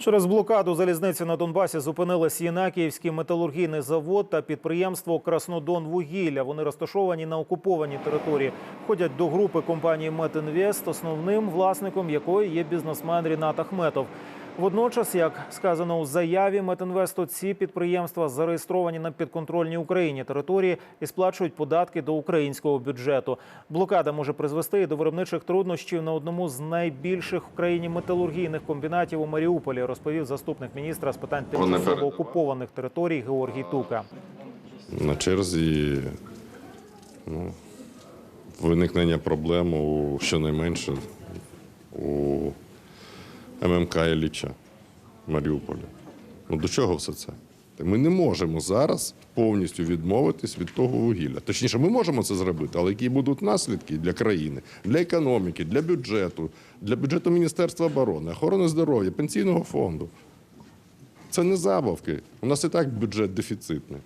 Через блокаду залізниці на Донбасі зупинились Єнакіївський металургійний завод та підприємство Краснодонвугілля. Вони розташовані на окупованій території. Входять до групи компанії Метінвест, основним власником якої є бізнесмен Рінат Ахметов. Водночас, як сказано у заяві Метінвесту, ці підприємства зареєстровані на підконтрольній Україні території і сплачують податки до українського бюджету. Блокада може призвести і до виробничих труднощів на одному з найбільших в країні металургійних комбінатів у Маріуполі, розповів заступник міністра з питань тимчасово окупованих територій Георгій Тука. на черзі ну, виникнення проблем у щонайменше ММК Ілліча Маріуполя. Ну до чого все це? Ми не можемо зараз повністю відмовитись від того вугілля. Точніше, ми можемо це зробити, але які будуть наслідки для країни, для економіки, для бюджету, для бюджету Міністерства оборони, охорони здоров'я, пенсійного фонду. Це не забавки. У нас і так бюджет дефіцитний.